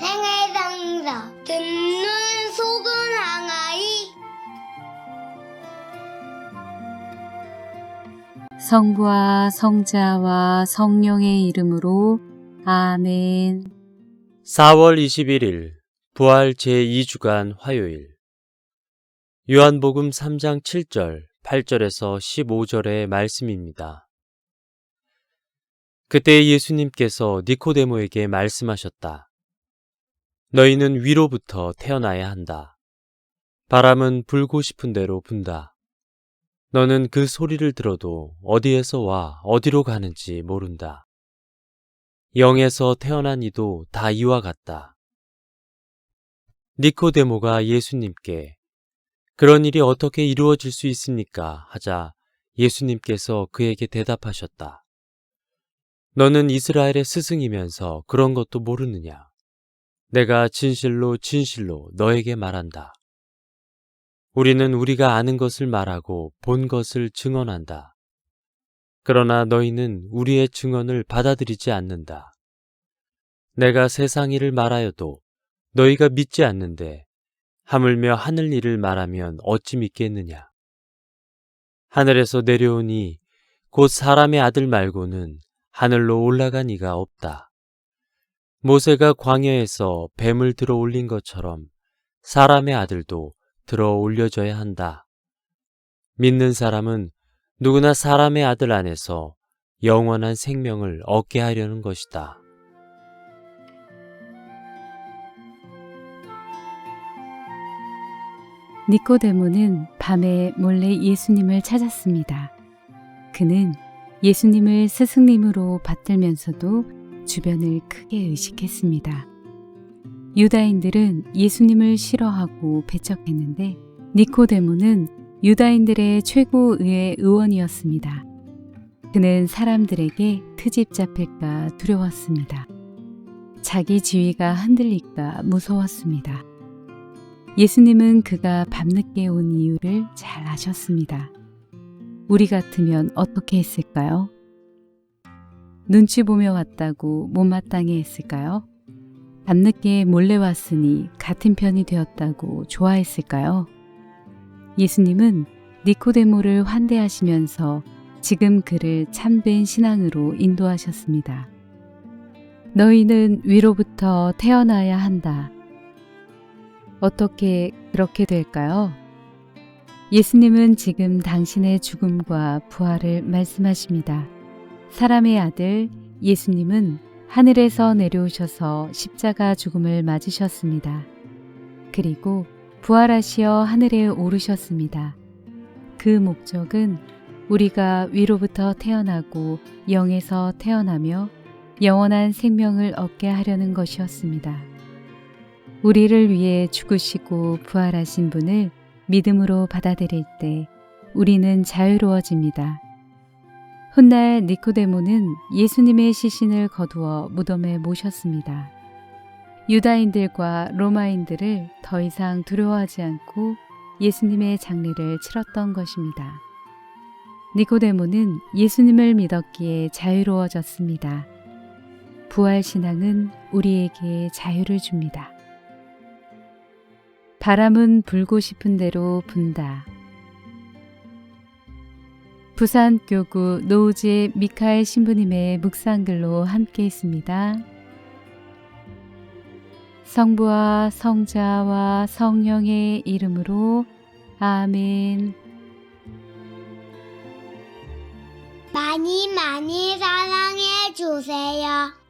생애상사 듣는 속은 항아리 성부와 성자와 성령의 이름으로 아멘. 4월 21일 부활 제2주간 화요일 요한복음 3장 7절, 8절에서 15절의 말씀입니다. 그때 예수님께서 니코데모에게 말씀하셨다. 너희는 위로부터 태어나야 한다. 바람은 불고 싶은 대로 분다. 너는 그 소리를 들어도 어디에서 와 어디로 가는지 모른다. 영에서 태어난 이도 다 이와 같다. 니코데모가 예수님께 그런 일이 어떻게 이루어질 수 있습니까? 하자 예수님께서 그에게 대답하셨다. 너는 이스라엘의 스승이면서 그런 것도 모르느냐? 내가 진실로 진실로 너에게 말한다. 우리는 우리가 아는 것을 말하고 본 것을 증언한다. 그러나 너희는 우리의 증언을 받아들이지 않는다. 내가 세상 일을 말하여도 너희가 믿지 않는데 하물며 하늘 일을 말하면 어찌 믿겠느냐. 하늘에서 내려오니 곧 사람의 아들 말고는 하늘로 올라간 이가 없다. 모세가 광야에서 뱀을 들어 올린 것처럼 사람의 아들도 들어 올려져야 한다. 믿는 사람은 누구나 사람의 아들 안에서 영원한 생명을 얻게 하려는 것이다. 니코데모는 밤에 몰래 예수님을 찾았습니다. 그는 예수님을 스승님으로 받들면서도 주변을 크게 의식했습니다. 유다인들은 예수님을 싫어하고 배척했는데 니코데모는 유다인들의 최고의회 의원이었습니다. 그는 사람들에게 트집 잡힐까 두려웠습니다. 자기 지위가 흔들릴까 무서웠습니다. 예수님은 그가 밤늦게 온 이유를 잘 아셨습니다. 우리 같으면 어떻게 했을까요? 눈치 보며 왔다고 못마땅해 했을까요? 밤늦게 몰래 왔으니 같은 편이 되었다고 좋아했을까요? 예수님은 니코데모를 환대하시면서 지금 그를 참된 신앙으로 인도하셨습니다. 너희는 위로부터 태어나야 한다. 어떻게 그렇게 될까요? 예수님은 지금 당신의 죽음과 부활을 말씀하십니다. 사람의 아들 예수님은 하늘에서 내려오셔서 십자가 죽음을 맞으셨습니다. 그리고 부활하시어 하늘에 오르셨습니다. 그 목적은 우리가 위로부터 태어나고 영에서 태어나며 영원한 생명을 얻게 하려는 것이었습니다. 우리를 위해 죽으시고 부활하신 분을 믿음으로 받아들일 때 우리는 자유로워집니다. 훗날 니코데모는 예수님의 시신을 거두어 무덤에 모셨습니다. 유다인들과 로마인들을 더 이상 두려워하지 않고 예수님의 장례를 치렀던 것입니다. 니코데모는 예수님을 믿었기에 자유로워졌습니다. 부활신앙은 우리에게 자유를 줍니다. 바람은 불고 싶은 대로 분다. 부산교구 노우재 미카엘 신부님의 묵상글로 함께 있습니다. 성부와 성자와 성령의 이름으로 아멘. 많이 많이 사랑해 주세요.